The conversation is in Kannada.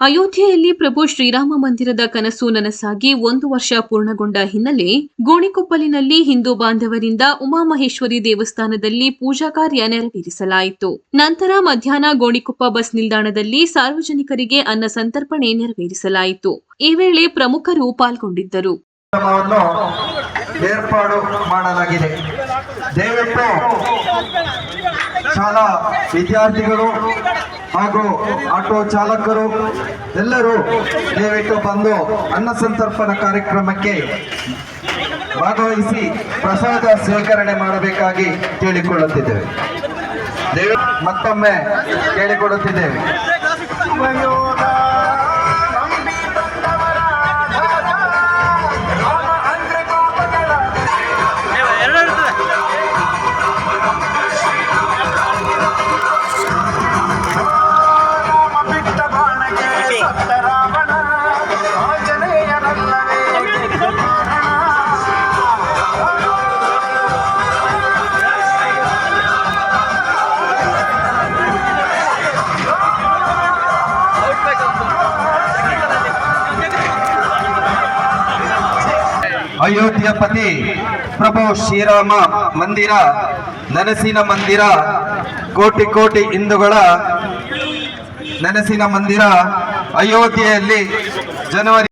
ಅಯೋಧ್ಯೆಯಲ್ಲಿ ಪ್ರಭು ಶ್ರೀರಾಮ ಮಂದಿರದ ಕನಸು ನನಸಾಗಿ ಒಂದು ವರ್ಷ ಪೂರ್ಣಗೊಂಡ ಹಿನ್ನೆಲೆ ಗೋಣಿಕೊಪ್ಪಲಿನಲ್ಲಿ ಹಿಂದೂ ಬಾಂಧವರಿಂದ ಉಮಾಮಹೇಶ್ವರಿ ದೇವಸ್ಥಾನದಲ್ಲಿ ಪೂಜಾ ಕಾರ್ಯ ನೆರವೇರಿಸಲಾಯಿತು. ನಂತರ ಮಧ್ಯಾಹ್ನ ಗೋಣಿಕೊಪ್ಪ ಬಸ್ ನಿಲ್ದಾಣದಲ್ಲಿ ಸಾರ್ವಜನಿಕರಿಗೆ ಅನ್ನ ಸಂತರ್ಪಣೆ ನೆರವೇರಿಸಲಾಯಿತು. ಈ ವೇಳೆ ಪ್ರಮುಖರು ಪಾಲ್ಗೊಂಡಿದ್ದರು. ಏರ್ಪಾಡು ಮಾಡಲಾಗಿದೆ. ದಯವಿಟ್ಟು ಶಾಲಾ ವಿದ್ಯಾರ್ಥಿಗಳು ಹಾಗೂ ಆಟೋ ಚಾಲಕರು ಎಲ್ಲರೂ ದಯವಿಟ್ಟು ಬಂದು ಅನ್ನ ಸಂತರ್ಪಣ ಕಾರ್ಯಕ್ರಮಕ್ಕೆ ಭಾಗವಹಿಸಿ ಪ್ರಸಾದ ಸ್ವೀಕರಣೆ ಮಾಡಬೇಕಾಗಿ ಕೇಳಿಕೊಳ್ಳುತ್ತಿದ್ದೇವೆ. ಮತ್ತೊಮ್ಮೆ ಕೇಳಿಕೊಳ್ಳುತ್ತಿದ್ದೇವೆ ಅಯೋಧ್ಯ ಪತಿ ಪ್ರಭು ಶ್ರೀರಾಮ ಮಂದಿರ ನನಸಿನ ಮಂದಿರ ಕೋಟಿ ಕೋಟಿ ಹಿಂದೂಗಳ ನನಸಿನ ಮಂದಿರ ಅಯೋಧ್ಯೆಯಲ್ಲಿ ಜನವರಿ